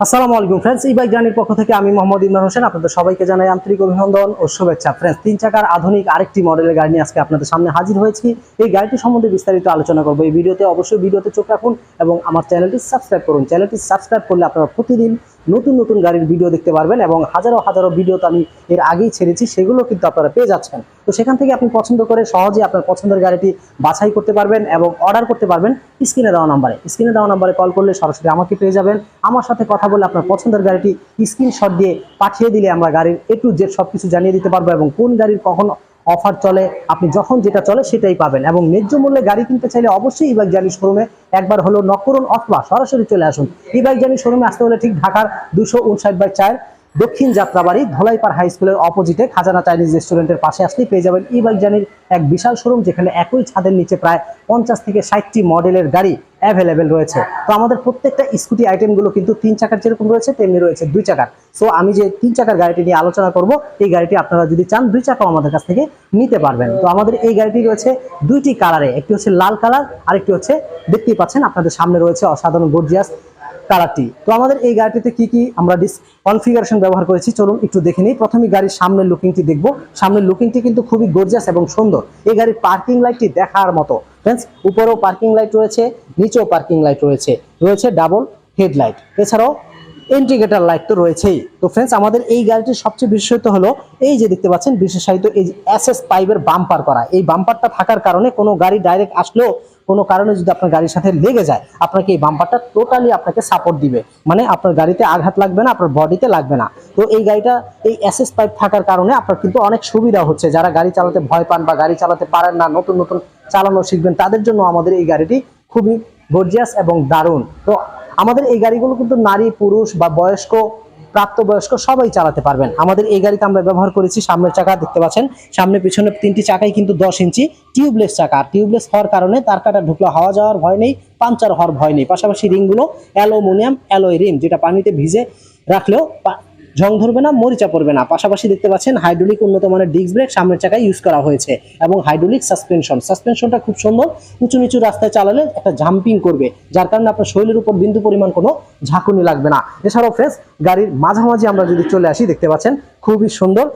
আসসালামু আলাইকুম ফ্রেন্ডস ই বাইক জার্নির পক্ষ থেকে আমি মোহাম্মদ ইমরান হোসেন, আপনাদের সবাইকে জানাই আন্তরিক অভিনন্দন ও শুভেচ্ছা। ফ্রেন্ডস তিন চাকার আধুনিক আরেকটি মডেলের গাড়ি নিয়ে আজকে আপনাদের সামনে হাজির হয়েছি। এই গাড়িটি সম্বন্ধে বিস্তারিত আলোচনা করব। এই ভিডিওতে অবশ্যই ভিডিওতে চোখ রাখুন এবং আমার চ্যানেলটি সাবস্ক্রাইব করুন। চ্যানেলটি সাবস্ক্রাইব করলে আপনারা প্রতিদিন নতুন নতুন গাড়ির ভিডিও দেখতে পারবেন এবং হাজারো হাজারো ভিডিও তো আমি এর আগেই ছেড়েছি, সেগুলো কিন্তু আপনারা পেয়ে যাচ্ছেন। তো সেখান থেকে আপনি পছন্দ করে সহজে আপনার পছন্দের গাড়িটি বাছাই করতে পারবেন এবং অর্ডার করতে পারবেন স্ক্রিনে দেওয়া নাম্বারে। স্ক্রিনে দেওয়া নাম্বারে কল করলে সরাসরি আমাকে পেয়ে যাবেন। আমার সাথে কথা বলে আপনার পছন্দের গাড়িটি স্ক্রিনশট দিয়ে পাঠিয়ে দিলে আমরা গাড়ির এ টু জেড সব কিছু জানিয়ে দিতে পারব এবং কোন গাড়ির কখন অফার চলে, আপনি যখন যেটা চলে সেটাই পাবেন। এবং ন্যায্য মূল্যে গাড়ি কিনতে চাইলে অবশ্যই ইবাইক জানি শোরুমে একবার হলো নক করুন অথবা সরাসরি চলে আসুন। ইবাইক জানি শোরুমে আসতে হলে ঠিক ঢাকার দুশো উনষাট বাই চার দক্ষিণ যাত্রাবাড়ি ধলাইপাড় হাই স্কুলের অপোজিটে খাজানা চাইনিজ রেস্টুরেন্টের পাশে আসলেই পেয়ে যাবেন ই বাইক এক বিশাল শোরুম যেখানে একই ছাদের নিচে প্রায় পঞ্চাশ থেকে ষাটটি মডেলের গাড়ি অ্যাভেলেবেল রয়েছে। তো আমাদের প্রত্যেকটা স্কুটি আইটেমগুলো কিন্তু তিন চাকার যেরকম রয়েছে, তেমনি রয়েছে দুই চাকার। সো আমি যে তিন চাকার গাড়িটি নিয়ে আলোচনা করব, এই গাড়িটি আপনারা যদি চান, দুই চাকাও আমাদের কাছ থেকে নিতে পারবেন। তো আমাদের এই গাড়িটি রয়েছে দুইটি কালারে একটি হচ্ছে লাল কালার আরেকটি হচ্ছে, দেখতেই পাচ্ছেন, আপনাদের সামনে রয়েছে অসাধারণ গর্জিয়াস কালারটি তো আমাদের এই গাড়িটিতে কি কি আমরা ডিস কনফিগারেশন ব্যবহার করেছি, চলুন একটু দেখে নিই। প্রথমে গাড়ির সামনের লুকিংটি দেখব। সামনের লুকিংটি কিন্তু খুবই গর্জিয়াস এবং সুন্দর। এই গাড়ির পার্কিং লাইটটি দেখার মতো। ফ্রেন্ডস উপরেও পার্কিং লাইট রয়েছে, নিচেও পার্কিং লাইট রয়েছে। রয়েছে ডাবল হেডলাইট এছাড়াও ইন্ডিকেটার লাইট তো রয়েছেই। তো ফ্রেন্ডস আমাদের এই গাড়িটির সবচেয়ে বিশেষত হলো, এই যে দেখতে পাচ্ছেন, বিশেষায়িত এই এস এস পাইপের বাম্পার করা। এই বাম্পারটা থাকার কারণে কোনো গাড়ি ডাইরেক্ট আসলেও কোনো কারণে যদি আপনার গাড়ির সাথে লেগে যায়, আপনাকে এই বাম্পারটা টোটালি আপনাকে সাপোর্ট দিবে। মানে আপনার গাড়িতে আঘাত লাগবে না, আপনার বডিতে লাগবে না। তো এই গাড়িটা, এই এসএস পাইপ থাকার কারণে আপনার কিন্তু অনেক সুবিধা হচ্ছে। যারা গাড়ি চালাতে ভয় পান বা গাড়ি চালাতে পারেন না, নতুন নতুন চালানো শিখবেন, তাদের জন্য আমাদের এই গাড়িটি খুবই গর্জিয়াস এবং দারুণ। তো আমাদের এই গাড়িগুলো কিন্তু নারী, পুরুষ বা বয়স্ক প্রাপ্তবয়স্ক সবাই চালাতে পারবেন। আমাদের এই গাড়িতে আমরা ব্যবহার করেছি সামনের চাকা, দেখতে পাচ্ছেন? সামনে পিছনে তিনটি চাকাই কিন্তু দশ ইঞ্চি টিউবলেস চাকা। টিউবলেস হওয়ার কারণে তার কাটা ঢুকলে, হাওয়া যাওয়ার ভয় নেই পাঞ্চার হওয়ার ভয় নেই। পাশাপাশি রিংগুলো অ্যালুমিনিয়াম, অ্যালোয় রিং, যেটা পানিতে ভিজে রাখলেও জং ধরবে না, মরিচা পড়বে না। পাশাপাশি দেখতে পাচ্ছেন হাইড্রোলিক উন্নত মানের ডিস্ক ব্রেক সামনের চাকায় ইউজ করা হয়েছে এবং হাইড্রোলিক সাসপেনশন সাসপেনশনটা খুব সুন্দর, উঁচু নিচু রাস্তায় চালালে একটা জাম্পিং করবে, যার কারণে আপনার শরীরের উপর বিন্দু পরিমাণ কোনো ঝাঁকুনি লাগবে না। এছাড়াও ফ্রেন্ডস গাড়ির মাঝামাঝি আমরা যদি চলে আসি, দেখতে পাচ্ছেন, খুবই সুন্দর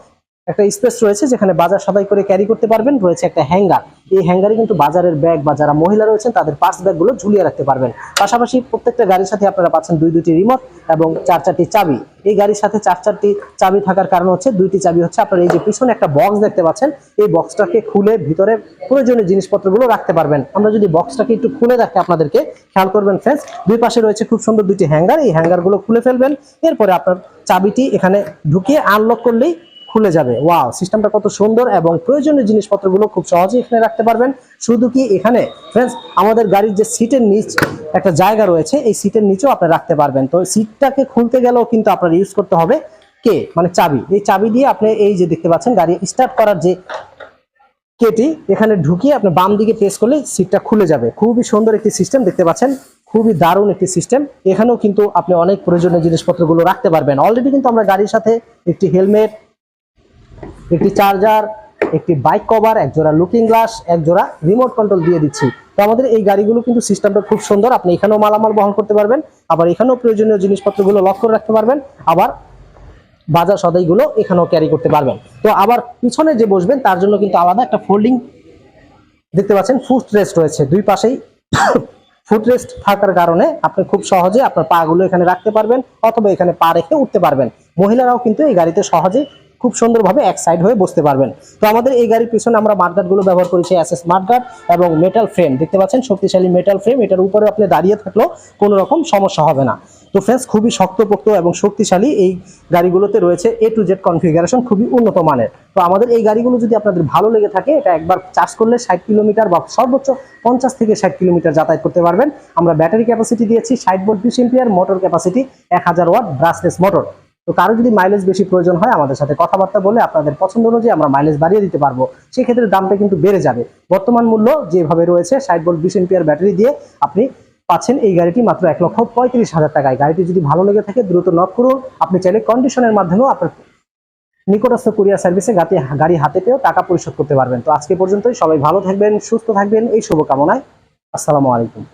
একটা স্পেস রয়েছে যেখানে বাজার সদাই করে ক্যারি করতে পারবেন। রয়েছে একটা হ্যাঙ্গার এই হ্যাঙ্গারে কিন্তু বাজারের ব্যাগ বা যারা মহিলা রয়েছেন, তাদের পার্স ব্যাগগুলো ঝুলিয়ে রাখতে পারবেন। পাশাপাশি প্রত্যেকটা গাড়ির সাথে আপনারা পাচ্ছেন দুই দুটি রিমোট এবং চার, চারটি চাবি। এই গাড়ির সাথে চার, চারটি চাবি থাকার কারণ হচ্ছে দুইটি চাবি হচ্ছে আপনার এই যে পিছনে একটা বক্স দেখতে পাচ্ছেন, এই বক্সটাকে খুলে ভিতরে প্রয়োজনীয় জিনিসপত্রগুলো রাখতে পারবেন। আমরা যদি বক্সটাকে একটু খুলে রাখি আপনাদেরকে খেয়াল করবেন ফ্রেন্ডস দুই পাশে রয়েছে খুব সুন্দর দুটি হ্যাঙ্গার এই হ্যাঙ্গারগুলো খুলে ফেলবেন, এরপরে আপনার চাবিটি এখানে ঢুকিয়ে আনলক করলেই খুলে যাবে। ওয়াও সিস্টেমটা কত সুন্দর এবং প্রয়োজনীয় জিনিসপত্রগুলো খুব সহজেই এখানে রাখতে পারবেন। শুধু কি এখানে? ফ্রেন্ডস আমাদের গাড়ির যে সিটের নিচ একটা জায়গা রয়েছে, এই সিটের নিচেও আপনি রাখতে পারবেন। তো সিটটাকে খুলতে গেলেও কিন্তু আপনার ইউজ করতে হবে কে? মানে চাবি। এই চাবি দিয়ে আপনি এই যে দেখতে পাচ্ছেন, গাড়ি স্টার্ট করার যে কেটি, এখানে ঢুকিয়ে আপনি বাম দিকে প্রেস করলে সিটটা খুলে যাবে। খুবই সুন্দর একটি সিস্টেম দেখতে পাচ্ছেন। খুবই দারুণ একটি সিস্টেম এখানেও কিন্তু আপনি অনেক প্রয়োজনীয় জিনিসপত্রগুলো রাখতে পারবেন। অলরেডি কিন্তু আমরা গাড়ির সাথে একটি হেলমেট একটি চার্জার একটি বাইক কভার এক জোড়া লুকিং গ্লাস এক জোড়া রিমোট কন্ট্রোল দিয়ে দিচ্ছি। তো আমাদের এই গাড়িগুলো কিন্তু সিস্টেমটা খুব সুন্দর। আপনি এখানেও মালামাল বহন করতে পারবেন, আবার এখানেও প্রয়োজনীয় জিনিসপত্রগুলো লক করে রাখতে পারবেন, আবার বাজার সদাইগুলো এখানেও ক্যারি করতে পারবেন। তো আবার পিছনে যে বসবেন, তার জন্য কিন্তু আলাদা একটা ফোল্ডিং দেখতে পাচ্ছেন ফুট রেস্ট রয়েছে। দুই পাশেই ফুট রেস্ট থাকার কারণে আপনি খুব সহজে আপনার পাগুলো এখানে রাখতে পারবেন, অথবা এখানে পা রেখে উঠতে পারবেন। মহিলারাও কিন্তু এই গাড়িতে সহজেই খুব সুন্দরভাবে এক সাইড হয়ে বসতে পারবেন। তো আমাদের এই গাড়ির পিছনে আমরা মাঠগার্ড ব্যবহার করেছি এসএস মাঠগার্ড এবং মেটাল ফ্রেম দেখতে পাচ্ছেন, শক্তিশালী মেটাল ফ্রেম এটার উপরে আপনি দাঁড়িয়ে থাকলেও কোনো রকম সমস্যা হবে না। তো ফ্রেন্ডস খুবই শক্তপোক্ত এবং শক্তিশালী এই গাড়িগুলোতে রয়েছে এ টু জেড কনফিগারেশন খুবই উন্নত মানের। তো আমাদের এই গাড়িগুলো যদি আপনাদের ভালো লেগে থাকে, এটা একবার চার্জ করলে ষাট কিলোমিটার বা সর্বোচ্চ পঞ্চাশ থেকে ষাট কিলোমিটার যাতায়াত করতে পারবেন। আমরা ব্যাটারি ক্যাপাসিটি দিয়েছি ষাট ভোল্ট বিশ এম্পিয়ার মোটর ক্যাপাসিটি এক হাজার ওয়াট ব্রাসলেস মোটর তো কারও যদি মাইলেজ বেশি প্রয়োজন হয় আমাদের সাথে কথাবার্তা বলে আপনাদের পছন্দ অনুযায়ী আমরা মাইলেজ বাড়িয়ে দিতে পারব। সেক্ষেত্রে দামটা কিন্তু বেড়ে যাবে। বর্তমান মূল্য যেভাবে রয়েছে, ষাট ভোল্ট বিশ এম্পিয়ার ব্যাটারি দিয়ে আপনি পাচ্ছেন এই গাড়িটি মাত্র এক লক্ষ পঁয়ত্রিশ হাজার টাকায়। গাড়িটি যদি ভালো লেগে থাকে, দ্রুত নক করুন। আপনি চাইলে কন্ডিশনের মাধ্যমেও আপনার নিকটস্থ কুরিয়ার সার্ভিসে গাড়ি গাড়ি হাতে পেয়েও টাকা পরিশোধ করতে পারবেন। তো আজকে পর্যন্তই। সবাই ভালো থাকবেন, সুস্থ থাকবেন। এই শুভকামনায়। আসসালামু আলাইকুম।